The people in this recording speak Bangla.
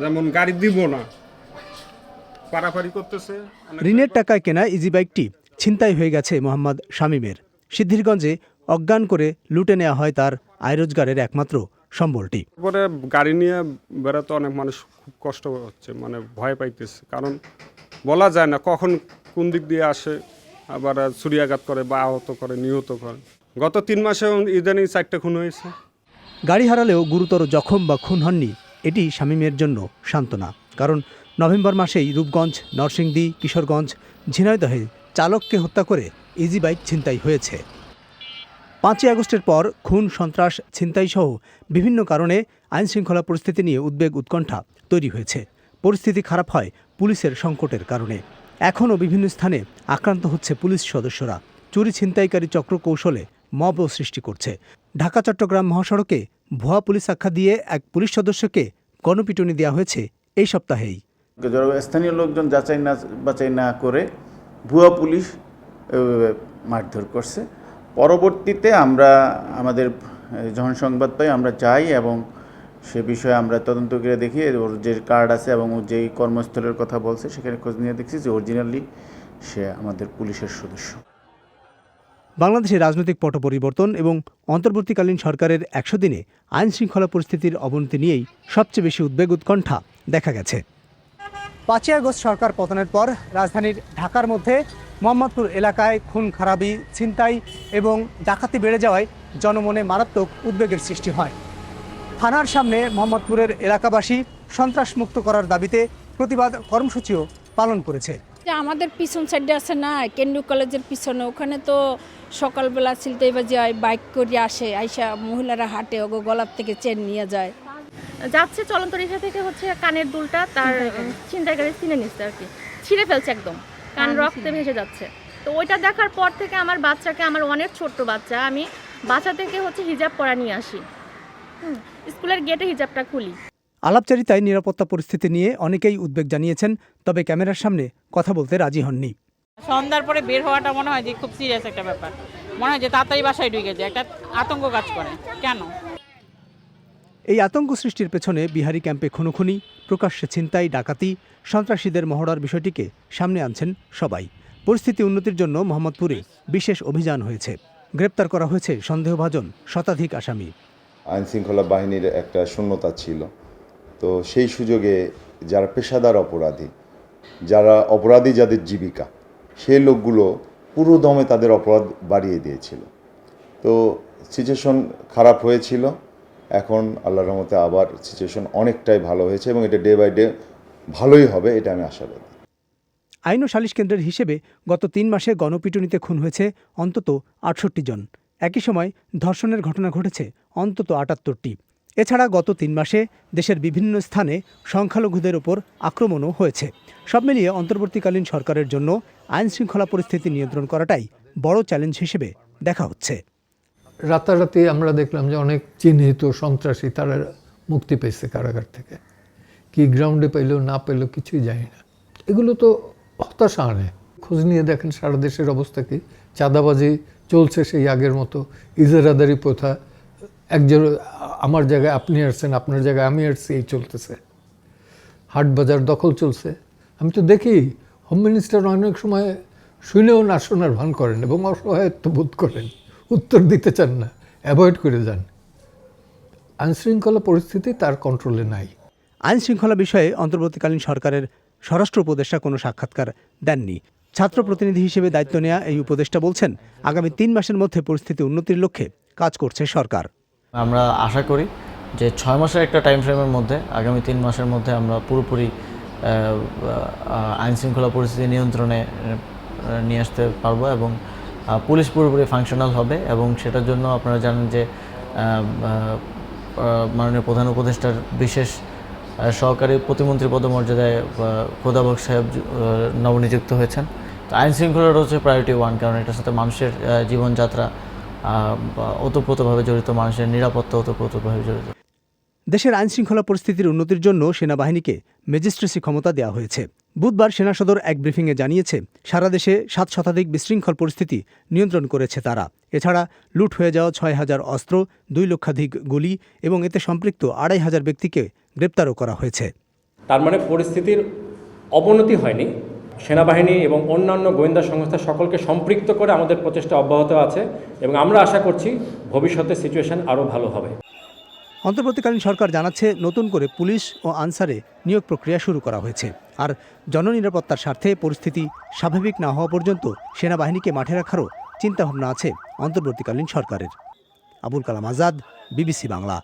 যেমন গাড়ি দিব না। পারাপারি করতেছে ঋণের টাকায় কেনা ইজি বাইকটি ছিনতাই হয়ে গেছে মোহাম্মদ শামীমের। সিদ্ধিরগঞ্জে অজ্ঞান করে লুটে নেওয়া হয় তার আয় রোজগারের একমাত্র সম্বলটি। তারপরে গাড়ি নিয়ে বেড়াতে অনেক মানুষ খুব কষ্ট হচ্ছে মানে ভয় পাইতেছে। কারণ বলা যায় না কখন কোন দিক দিয়ে আসে আবার ছুরিয়াঘাত করে বা আহত করে নিহত করে। গত তিন মাসে ইদানিং চারটে খুন হয়েছে। গাড়ি হারালেও গুরুতর জখম বা খুন হননি এটি শামীমের জন্য সান্ত্বনা। কারণ নভেম্বর মাসেই রূপগঞ্জ, নরসিংদী, কিশোরগঞ্জ, ঝিনাইদহে চালককে হত্যা করে ইজি বাইক ছিনতাই হয়েছে। পাঁচই আগস্টের পর খুন, সন্ত্রাস, ছিনতাইসহ বিভিন্ন কারণে আইনশৃঙ্খলা পরিস্থিতি নিয়ে উদ্বেগ উৎকণ্ঠা তৈরি হয়েছে। পরিস্থিতি খারাপ হয় পুলিশের সংকটের কারণে। এখনও বিভিন্ন স্থানে আক্রান্ত হচ্ছে পুলিশ সদস্যরা। চুরি ছিনতাইকারী চক্র কৌশলে মবও সৃষ্টি করছে। ঢাকা, চট্টগ্রাম মহাসড়কে ভুয়া পুলিশ আখ্যা দিয়ে এক পুলিশ সদস্যকে গণপিটুনি দেওয়া হয়েছে এই সপ্তাহেই। স্থানীয় লোকজন যাচাই না, বাছাই না করে ভুয়া পুলিশ মারধর করছে। পরবর্তীতে আমরা, আমাদের যখন সংবাদ পাই, আমরা যাই এবং সে বিষয়ে আমরা তদন্ত করে দেখি। ওর যে কার্ড আছে এবং ও যেই কর্মস্থলের কথা বলছে, সেখানে খোঁজ নিয়ে দেখছি যে অরিজিনালি সে আমাদের পুলিশের সদস্য। বাংলাদেশের রাজনৈতিক পট পরিবর্তন এবং অন্তর্বর্তীকালীন সরকারের একশো দিনে আইন শৃঙ্খলা পরিস্থিতির অবনতি নিয়েই সবচেয়ে বেশি উদ্বেগ উৎকণ্ঠা দেখা গেছে। পাঁচই আগস্ট সরকার পতনের পর রাজধানীর ঢাকার মধ্যে মোহাম্মদপুর এলাকায় খুন, খারাপি, ছিনতাই এবং ডাকাতি বেড়ে যাওয়ায় জনমনে মারাত্মক উদ্বেগের সৃষ্টি হয়। থানার সামনে মোহাম্মদপুরের এলাকাবাসী সন্ত্রাসমুক্ত করার দাবিতে প্রতিবাদ কর্মসূচিও পালন করেছে। আমাদের পিছন সাইডে আছে না কেন্দ্র কলেজের পিছনে, ওখানে তো সকালবেলা সিলতেই বাজে হয় বাইক করে আসে আইসা মহিলারা হাঁটে ওগো গলার থেকে চেন নিয়ে যায়। যাচ্ছে চলন্ত রিক্সা থেকে হচ্ছে কানের দুলটা তার ছিনতাইকারী ছিঁড়ে নিচ্ছে আর কি। ছিঁড়ে ফেলছে একদম কান রক্তে ভেসে যাচ্ছে। তো ওইটা দেখার পর থেকে আমার বাচ্চাকে আমার অনেক ছোট্ট বাচ্চা আমি বাচ্চা থেকে হচ্ছে হিজাব পরা নিয়ে আসি। স্কুলের গেটে হিজাবটা খুলি। আলাপচারিতায় নিরাপত্তা পরিস্থিতি নিয়ে অনেকেই উদ্বেগ জানিয়েছেন তবে ক্যামেরার সামনে কথা বলতে রাজি হননি। সন্ধ্যার পরে বের হওয়াটা মনে হয় যে খুব সিরিয়াস একটা ব্যাপার। মনে হয় যে তাড়াতাড়ি বাসায় ঢুকে যায় একটা আতঙ্ক কাজ করে। কেন? এই আতঙ্ক সৃষ্টির পেছনে বিহারি ক্যাম্পে খুনোখুনি প্রকাশ্যে ছিনতাই ডাকাতি সন্ত্রাসীদের মহড়ার বিষয়টিকে সামনে আনছেন সবাই। পরিস্থিতি উন্নতির জন্য মোহাম্মদপুরে বিশেষ অভিযান হয়েছে। গ্রেপ্তার করা হয়েছে সন্দেহভাজন শতাধিক আসামি। আইন শৃঙ্খলা বাহিনীর একটা শূন্যতা ছিল। তো সেই সুযোগে যারা পেশাদার অপরাধী যারা অপরাধী যাদের জীবিকা সেই লোকগুলো পুরো দমে তাদের অপরাধ বাড়িয়ে দিয়েছিল। তো সিচুয়েশন খারাপ হয়েছিল। এখন আল্লাহর রহমতে আবার সিচুয়েশন অনেকটাই ভালো হয়েছে এবং এটা ডে বাই ডে ভালোই হবে, এটা আমি আশাবাদী। আইন ও সালিশ কেন্দ্রের হিসেবে গত তিন মাসে গণপিটুনিতে খুন হয়েছে অন্তত আটষট্টি জন। একই সময় ধর্ষণের ঘটনা ঘটেছে অন্তত আটাত্তরটি। এছাড়া গত তিন মাসে দেশের বিভিন্ন স্থানে সংখ্যালঘুদের ওপর আক্রমণও হয়েছে। সব মিলিয়ে অন্তর্বর্তীকালীন সরকারের জন্য আইন শৃঙ্খলা পরিস্থিতি নিয়ন্ত্রণ করাটাই বড় চ্যালেঞ্জ হিসেবে দেখা হচ্ছে। রাতারাতি আমরা দেখলাম যে অনেক চিহ্নিত সন্ত্রাসী তারা মুক্তি পেয়েছে কারাগার থেকে। কি গ্রাউন্ডে পেল, না পেল কিছুই জানি না। এগুলো তো হতাশা আনে। খোঁজ নিয়ে দেখেন সারা দেশের অবস্থা কি। চাঁদাবাজি চলছে সেই আগের মতো। ইজারাদারি প্রথা, একজন আমার জায়গায় আপনি আসছেন, আপনার জায়গায় আমি আসছি, এই চলতেছে। হাট বাজার দখল চলছে। আমি তো দেখি হোম মিনিস্টার অনেক সময় শুনেও না শোনার ভান করেন এবং অসহায়ত্ব বোধ করেন। উত্তর দিতে চান না, অ্যাভয়েড করে যান। আইনশৃঙ্খলা পরিস্থিতি তার কন্ট্রোলে নাই। আইনশৃঙ্খলা বিষয়ে অন্তর্বর্তীকালীন সরকারের স্বরাষ্ট্র উপদেষ্টা কোনো সাক্ষাৎকার দেননি। ছাত্র প্রতিনিধি হিসেবে দায়িত্ব নেওয়া এই উপদেষ্টা বলছেন, আগামী তিন মাসের মধ্যে পরিস্থিতি উন্নতির লক্ষ্যে কাজ করছে সরকার। আমরা আশা করি যে ছয় মাসের একটা টাইম ফ্রেমের মধ্যে, আগামী তিন মাসের মধ্যে আমরা পুরোপুরি আইন শৃঙ্খলা পরিস্থিতি নিয়ন্ত্রণে নিয়ে আসতে পারব এবং পুলিশ পুরোপুরি ফাংশনাল হবে এবং সেটার জন্য আপনারা জানেন যে মাননীয় প্রধান উপদেষ্টার বিশেষ সহকারী প্রতিমন্ত্রী পদমর্যাদায় খোদাবক সাহেব নবনিযুক্ত হয়েছেন। তো আইন শৃঙ্খলাটা হচ্ছে প্রায়োরিটি ওয়ান কারণ এটার সাথে মানুষের জীবনযাত্রা ওতপ্রোতভাবে জড়িত মানুষের নিরাপত্তা ওতপ্রোতভাবে জড়িত। দেশের আইন শৃঙ্খলা পরিস্থিতির উন্নতির জন্য সেনাবাহিনীকে ম্যাজিস্ট্রেসি ক্ষমতা দেওয়া হয়েছে। বুধবার সেনা সদর এক ব্রিফিংয়ে জানিয়েছে সারা দেশে সাত শতাধিক বিশৃঙ্খল পরিস্থিতি নিয়ন্ত্রণ করেছে তারা। এছাড়া লুট হয়ে যাওয়া ছয় হাজার অস্ত্র দুই লক্ষাধিক গুলি এবং এতে সম্পৃক্ত আড়াই হাজার ব্যক্তিকে গ্রেপ্তারও করা হয়েছে। তার মানে পরিস্থিতির অবনতি হয়নি। সেনাবাহিনী এবং অন্যান্য গোয়েন্দা সংস্থা সকলকে সম্পৃক্ত করে আমাদের প্রচেষ্টা অব্যাহত আছে এবং আমরা আশা করছি ভবিষ্যতে সিচুয়েশন আরও ভালো হবে। অন্তর্বর্তীকালীন সরকার জানাচ্ছে নতুন করে পুলিশ ও আনসারে নিয়োগ প্রক্রিয়া শুরু করা হয়েছে। আর জননিরাপত্তার স্বার্থে পরিস্থিতি স্বাভাবিক না হওয়া পর্যন্ত সেনাবাহিনীকে মাঠে রাখারও চিন্তাভাবনা আছে অন্তর্বর্তীকালীন সরকারের। আবুল কালাম আজাদ, বিবিসি বাংলা।